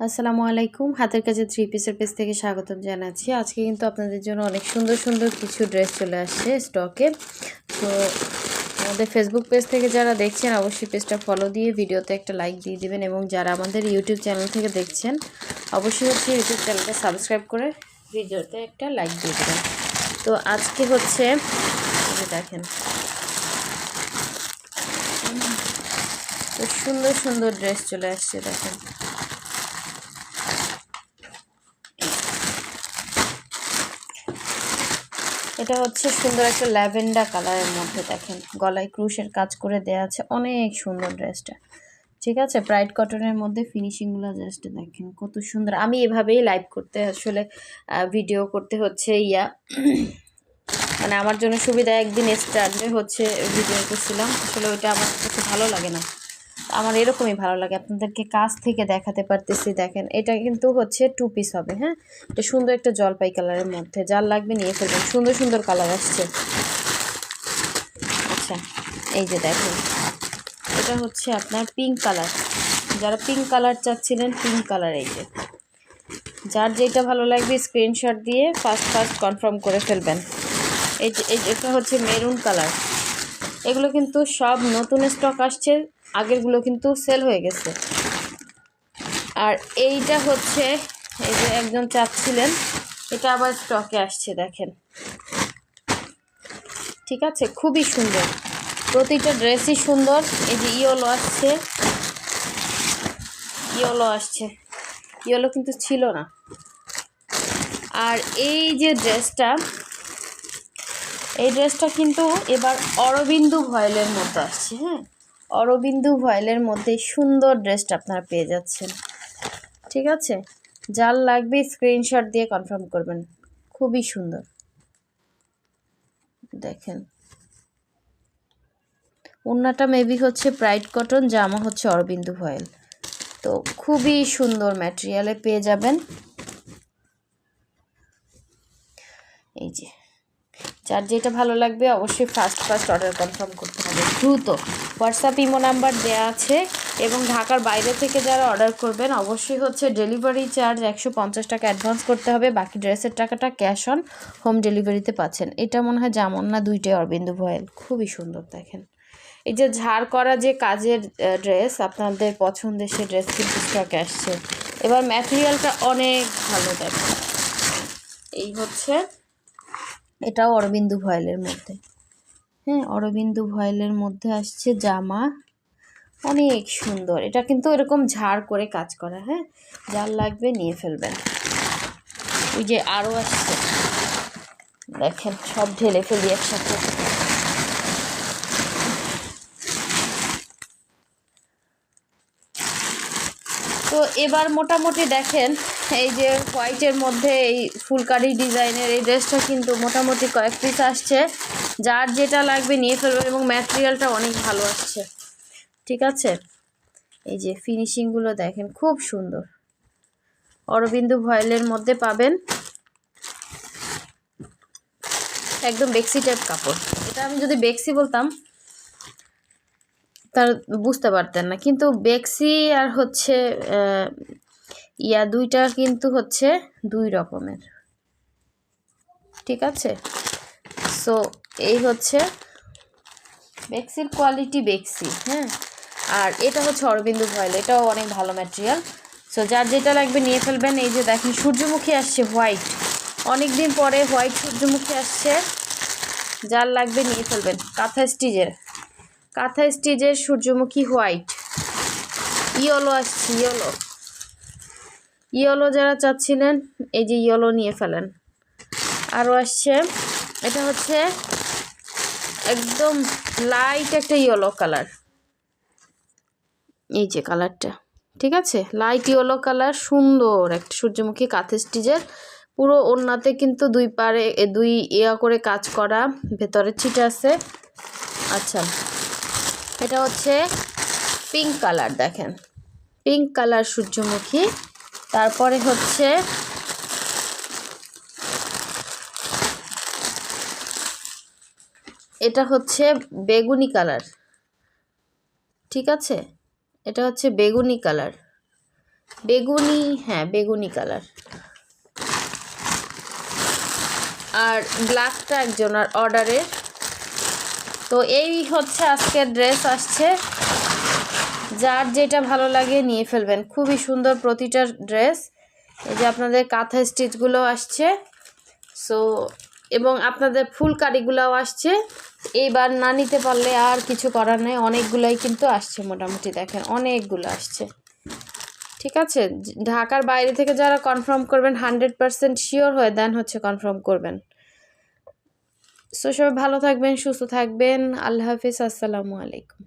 আসসালামু আলাইকুম। হাতের কাছে থ্রি পিসের পেজ থেকে স্বাগতম জানাচ্ছি। আজকে কিন্তু আপনাদের জন্য অনেক সুন্দর সুন্দর কিছু ড্রেস চলে আসছে স্টকে তো আমাদের ফেসবুক পেজ থেকে যারা দেখছেন, অবশ্যই পেজটা ফলো দিয়ে ভিডিওতে একটা লাইক দিয়ে দিবেন এবং যারা আমাদের ইউটিউব চ্যানেল থেকে দেখছেন, অবশ্যই হচ্ছে ইউটিউব চ্যানেলটা সাবস্ক্রাইব করে ভিডিওতে একটা লাইক দিয়ে দেবেন। তো আজকে হচ্ছে দেখেন। তো সুন্দর সুন্দর ড্রেস চলে আসছে, দেখেন। এটা হচ্ছে সুন্দর একটা ল্যাভেন্ডার কালারের মধ্যে দেখেন। গলায় ক্রুশের কাজ করে দেয়া আছে অনেক সুন্দর ড্রেসটা। ঠিক আছে? ব্রাইট কটনের মধ্যে ফিনিশিংগুলো জাস্ট দেখেন কত সুন্দর। আমি এভাবেই লাইভ করতে আসলে ভিডিও করতে হচ্ছে ইয়া। মানে আমার জন্য সুবিধা একদিন স্টার্টে হচ্ছে ভিডিও করছিলাম। আসলে ওইটা আমার কাছে ভালো লাগে না। আমার এরকমই ভালো লাগে। আপনাদেরকে কাছ থেকে দেখাতে পারতেছি, দেখেন। এটা কিন্তু হচ্ছে টু পিস হবে হ্যাঁ? এটা সুন্দর একটা জলপাই কালারের মধ্যে। যার লাগবে নিয়ে ফেলবেন। সুন্দর সুন্দর কালার আসছে। আচ্ছা এই যে দেখেন। এটা হচ্ছে আপনার পিঙ্ক কালার যারা পিঙ্ক কালার চাচ্ছিলেন পিঙ্ক কালার এই যে। যার যেটা ভালো লাগবে স্ক্রিনশট দিয়ে ফার্স্ট ফার্স্ট কনফার্ম করে ফেলবেন। এই যে এটা হচ্ছে মেরুন কালার এগুলো কিন্তু সব নতুন স্টক আসছে, আগেরগুলো কিন্তু সেল হয়ে গেছে। আর এইটা হচ্ছে, এই যে একজন চাচ্ছিলেন, এটা আবার স্টকে আসছে, দেখেন। ঠিক আছে? খুবই সুন্দর। প্রতিটা ড্রেসই সুন্দর। এই যে ইয়েলো আসছে। ইয়েলো আসছে। ইয়েলো কিন্তু ছিল না। আর এই যে ড্রেসটা এই ড্রেসটা কিন্তু এবার অরবিন্দু ভয়েলের মধ্যে আসছে হ্যাঁ? অরবিন্দু ভয়েলের মধ্যে সুন্দর ড্রেসটা আপনারা পেয়ে যাচ্ছেন। ঠিক আছে? যার লাগবে স্ক্রিনশট দিয়ে কনফার্ম করবেন। খুবই সুন্দর। দেখেন। ওড়নাটা মেবি হচ্ছে ব্রাইট কটন জামা হচ্ছে অরবিন্দু ভয়েল। তো খুবই সুন্দর ম্যাটেরিয়ালে পেয়ে যাবেন। এই যে। যার যেটা ভালো লাগবে অবশ্যই ফার্স্ট ফার্স্ট অর্ডার কনফার্ম করতে হবে। দ্রুত। হোয়াটসঅ্যাপ ইমো নাম্বার দেওয়া আছে এবং ঢাকার বাইরে থেকে যারা অর্ডার করবেন, অবশ্যই হচ্ছে ডেলিভারি চার্জ একশো পঞ্চাশ টাকা অ্যাডভান্স করতে হবে। বাকি ড্রেসের টাকাটা ক্যাশ অন হোম ডেলিভারিতে পাচ্ছেন। এটা মনে হয় যেমন না, দুইটাই অরবিন্দু ভয়েল। খুবই সুন্দর, দেখেন। এই যে ঝাড় করা যে কাজের ড্রেস আপনাদের পছন্দের সে ড্রেস কিন্তু স্টকে আসছে। এবার ম্যাটেরিয়ালটা অনেক ভালো, দেখেন। এই হচ্ছে এটাও অরবিন্দু ভয়েলের মধ্যে। হ্যাঁ অরবিন্দু ভয়েলের মধ্যে আসছে জামা। অনেক সুন্দর। এটা কিন্তু এরকম ঝাড় করে কাজ করা হ্যাঁ? যার লাগবে নিয়ে ফেলবেন। ওই যে আরও আসছে। দেখেন, সব ঢেলে ফেলি একসাথে। তো এবার মোটামুটি দেখেন, এই যে হোয়াইটের মধ্যে এই ফুলকারি ডিজাইনের এই ড্রেসটা কিন্তু মোটামুটি কয়েক পিস আসছে। যার যেটা লাগবে নিয়ে ফেলবেন এবং ম্যাটেরিয়ালটা অনেক ভালো আসছে। ঠিক আছে? এই যে ফিনিশিংগুলো দেখেন, খুব সুন্দর। অরবিন্দু ভয়েলের মধ্যে পাবেন একদম বেক্সি টাইপ কাপড়। এটা আমি যদি বেক্সি বলতাম তার বুঝতে পারতেন না। কিন্তু বেক্সি আর হচ্ছে ইয়া দুইটা কিন্তু হচ্ছে দুই রকমের। ঠিক আছে? সো এই হচ্ছে বেক্সির কোয়ালিটি বেক্সি হ্যাঁ? আর এটা হচ্ছে অরবিন্দু ভয়েল, এটাও অনেক ভালো ম্যাটেরিয়াল সো যার যেটা লাগবে নিয়ে ফেলবেন। এই যে দেখেন, সূর্যমুখী আসছে হোয়াইট অনেক দিন পরে হোয়াইট সূর্যমুখী আসছে। যার লাগবে নিয়ে ফেলবেন, কাঁথা স্টিচের কাঁথা স্টিচের সূর্যমুখী হোয়াইট। ইয়েলো আসছে, ইয়েলো। ইয়েলো যারা চাচ্ছিলেন, এই যে ইয়েলো নিয়ে ফেলেন। আরও আসছে, এটা হচ্ছে একদম লাইট একটা ইয়েলো কালার। এই যে কালারটা, ঠিক আছে? লাইট ইয়েলো কালার, সুন্দর একটা সূর্যমুখী কাঁথে স্টিচের পুরো ওড়নাতে কিন্তু দুই পারে, দুই ইয়া করে কাজ করা, ভেতরে ছিট আছে। আচ্ছা এটা হচ্ছে পিঙ্ক কালার দেখেন। পিঙ্ক কালার সূর্যমুখী। তারপরে হচ্ছে এটা হচ্ছে বেগুনি কালার ঠিক আছে? এটা হচ্ছে বেগুনি কালার বেগুনি হ্যাঁ বেগুনি কালার আর ব্ল্যাকটা একজনের অর্ডারের তো এই হচ্ছে আজকের ড্রেস আসছে। যার যেটা ভালো লাগে নিয়ে ফেলবেন। খুবই সুন্দর প্রতিটা ড্রেস এই যে আপনাদের কাঁথা স্টিচগুলো আসছে। সো এবং আপনাদের ফুল কারিগুলোও আসছে। এইবার না নিতে পারলে আর কিছু করার নেই। অনেকগুলোই কিন্তু আসছে মোটামুটি দেখেন। অনেকগুলো আসছে। ঠিক আছে? ঢাকার বাইরে থেকে যারা কনফার্ম করবেন হান্ড্রেড পারসেন্ট শিওর হয়ে দেন হচ্ছে কনফার্ম করবেন। সো সবাই ভালো থাকবেন সুস্থ থাকবেন। আল্লাহ হাফিজ আসসালামু আলাইকুম।